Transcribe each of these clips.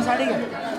gozaria.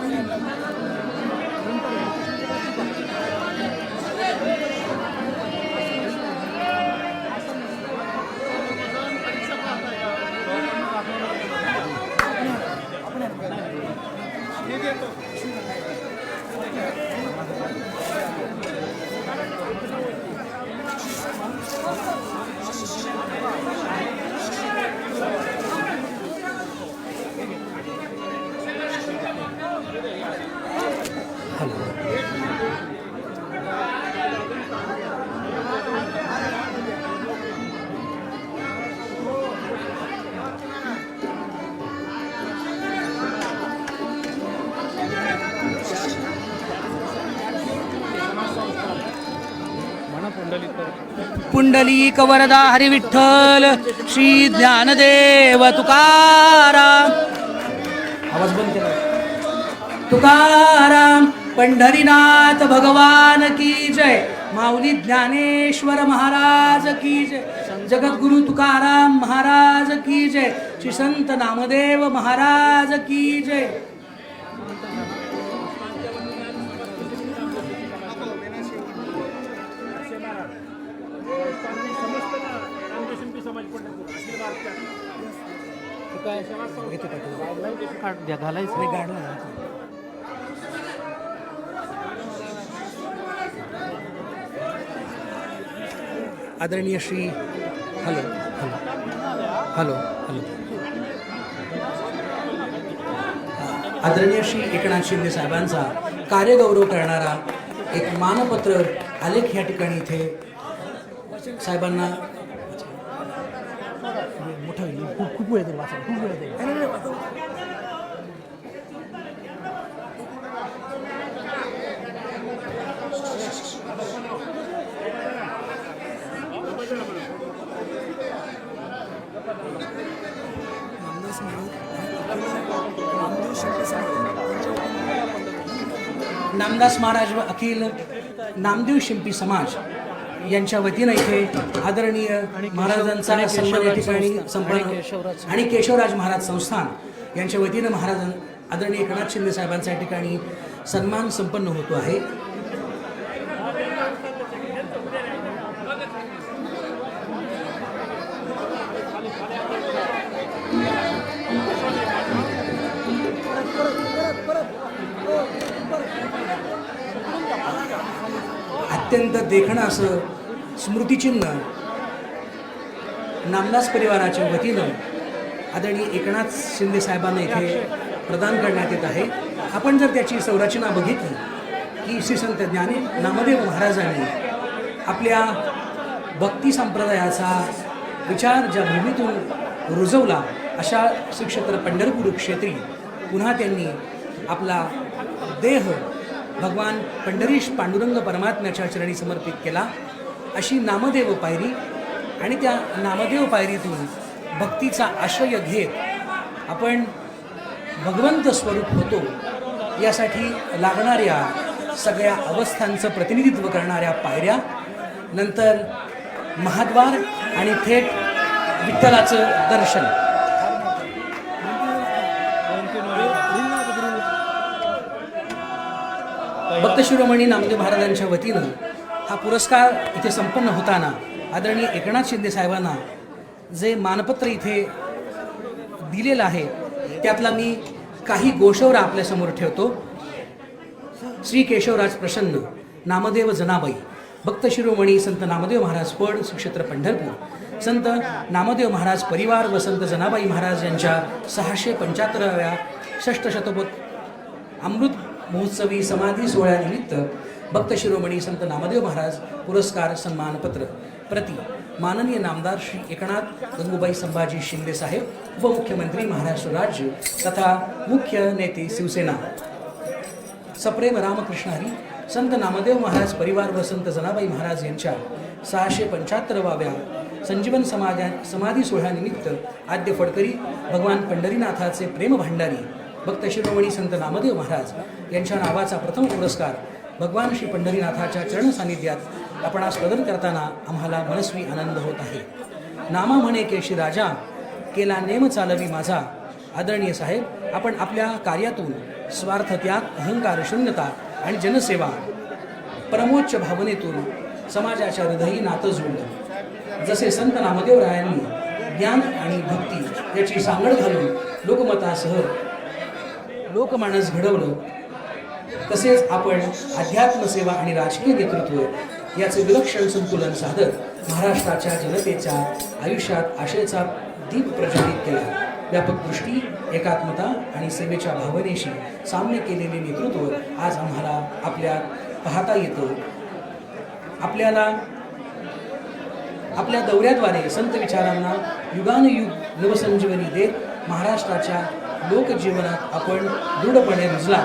Pundli कवरदा हरिविठ्ठल Shri Dnyandev Tukaram. आवाज बंद केला. तुकाराम पंढरीनाथ भगवान की जय. माऊली ज्ञानेश्वर महाराज की जय. जगद्गुरु तुकाराम महाराज की जय. श्री संत नामदेव महाराज की जय. आदरणीय Shri hello hello hello hello. आदरणीय श्री एकनाथ शिंदे साहेबांचा कार्यगौरव करणारा एक मानपत्र आलेख या ठिकाणी इथे साहेबांना होईल खूप खूप वेळ जाईल वाचायला खूप वेळ जाईल नामदास महाराज व अखिल नामदेव शिंपी समाज। यांच्या वतीनं इथे आदरणीय महाराजांचा सन्मान या ठिकाणी संपन्न आणि केशवराज महाराज संस्थान यांच्या वतीनं महाराज आदरणीय एकनाथ शिंदे साहेबांचा या ठिकाणी सन्मान संपन्न होतो आहे. अत्यंत देखणं असं स्मृतिचिन्ह नामदास परिवाराच्या वतीनं आदरणीय एकनाथ शिंदे साहेबांना इथे प्रदान करण्यात येत आहे. आपण जर त्याची संरचना बघितली की श्री संत ज्ञानी नामदेव महाराजांनी आपल्या भक्ती संप्रदायाचा विचार ज्या भूमीतून रुजवला अशा श्री क्षेत्र पंढरपूर क्षेत्री पुन्हा त्यांनी आपला देह भगवान पंढरीश पांडुरंग परमात्म्याच्या चरणी समर्पित केला. अशी नामदेव पायरी आणि त्या नामदेव पायरीतून भक्तीचा आश्रय घेत आपण भगवंत स्वरूप होतो यासाठी लागणाऱ्या सगळ्या अवस्थांचं प्रतिनिधित्व करणाऱ्या पायऱ्या नंतर महाद्वार आणि थेट विठ्ठलाचं दर्शन. भक्तशिरोमणी नामदेव महाराजांच्या वतीनं हा पुरस्कार इथे संपन्न होताना आदरणीय एकनाथ शिंदे साहेबांना जे मानपत्र इथे दिलेलं आहे त्यातला मी काही गोषवरा आपल्यासमोर ठेवतो. श्री केशवराज प्रसन्न नामदेव जनाबाई भक्त शिरोमणी संत नामदेव महाराज फड सुक्षेत्र पंढरपूर संत नामदेव महाराज परिवार व संत जनाबाई महाराज यांच्या सहाशे पंच्याहत्तराव्या षष्टशतकोत अमृत महोत्सवी समाधी सोहळ्यानिमित्त भक्त शिरोमणी संत नामदेव महाराज पुरस्कार सन्मानपत्र प्रति माननीय नामदार श्री एकनाथ गंगूबाई संभाजी शिंदे साहेब उपमुख्यमंत्री महाराष्ट्र राज्य तथा मुख्य नेते शिवसेना. सप्रेम रामकृष्ण हरी संत नामदेव महाराज परिवार व संत जनाबाई महाराज यांच्या सहाशे पंच्याहत्तरवाव्या संजीवन समाजा समाधी सोहळ्यानिमित्त आद्य फडकरी भगवान पंढरीनाथाचे प्रेम भांडारी भक्त शिरोमणी संत नामदेव महाराज यांच्या नावाचा प्रथम पुरस्कार भगवान श्री पंढरीनाथाच्या चरण सानिध्यात आपणास प्रदान करताना आम्हाला मनस्वी आनंद होत आहे. नामा म्हणे केशी राजा केला नेम चालवी माझा. आदरणीय साहेब आपण आपल्या कार्यातून स्वार्थ त्याग अहंकार शून्यता आणि जनसेवा परमोच्च भावनेतून समाजाच्या हृदयी नातं जोडलं जसे संत नामदेवरायांनी ज्ञान आणि भक्ती याची सांगड घालून लोकमतासह लोकमानस घडवलं तसेच आपण अध्यात्म सेवा आणि राजकीय नेतृत्व याचे विलक्षण संतुलन साधत महाराष्ट्राच्या जनतेच्या आयुष्यात आशेचा दीप प्रज्वलित केला. व्यापक दृष्टी एकात्मता आणि सेवेच्या भावनेशी साम्य केलेले नेतृत्व आज आम्हाला आपल्या पाहता येतं. आपल्याला आपल्या दौऱ्याद्वारे संत विचारांना युगानुयुग नवसंजीवनी देत महाराष्ट्राच्या लोकजीवनात आपण दृढपणे रुजला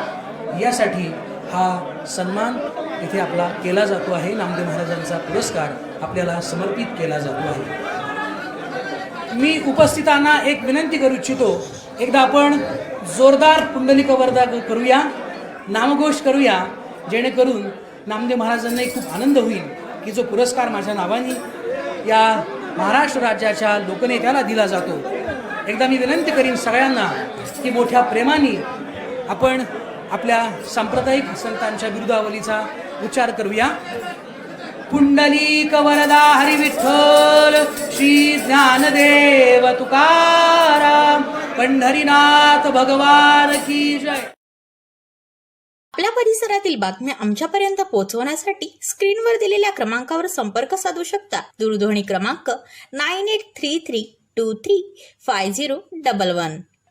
यासाठी हा सन्मान इथे आपला केला जातो आहे. नामदेव महाराजांचा पुरस्कार आपल्याला समर्पित केला जातो आहे. मी उपस्थितांना एक विनंती करू इच्छितो एकदा आपण जोरदार पुंडलिक वर्धा करूया नामघोष करूया जेणेकरून नामदेव महाराजांनाही खूप आनंद होईल की जो पुरस्कार माझ्या नावाने या महाराष्ट्र राज्याच्या लोकनेत्याला दिला जातो. एकदा मी विनंती करीन सगळ्यांना की मोठ्या प्रेमाने आपण आपल्या सांप्रदायिक संतांच्या विरुद्धावलीचा उच्चार करूया. पुंडलिक वरदा हरी विठ्ठल श्री ज्ञानदेव तुकाराम पंढरीनाथ भगवान की जय. आपल्या परिसरातील बातम्या आमच्यापर्यंत पोहोचवण्यासाठी स्क्रीनवर दिलेल्या क्रमांकावर संपर्क साधू शकता. दूरध्वनी क्रमांक nine eight three three two three five zero double one.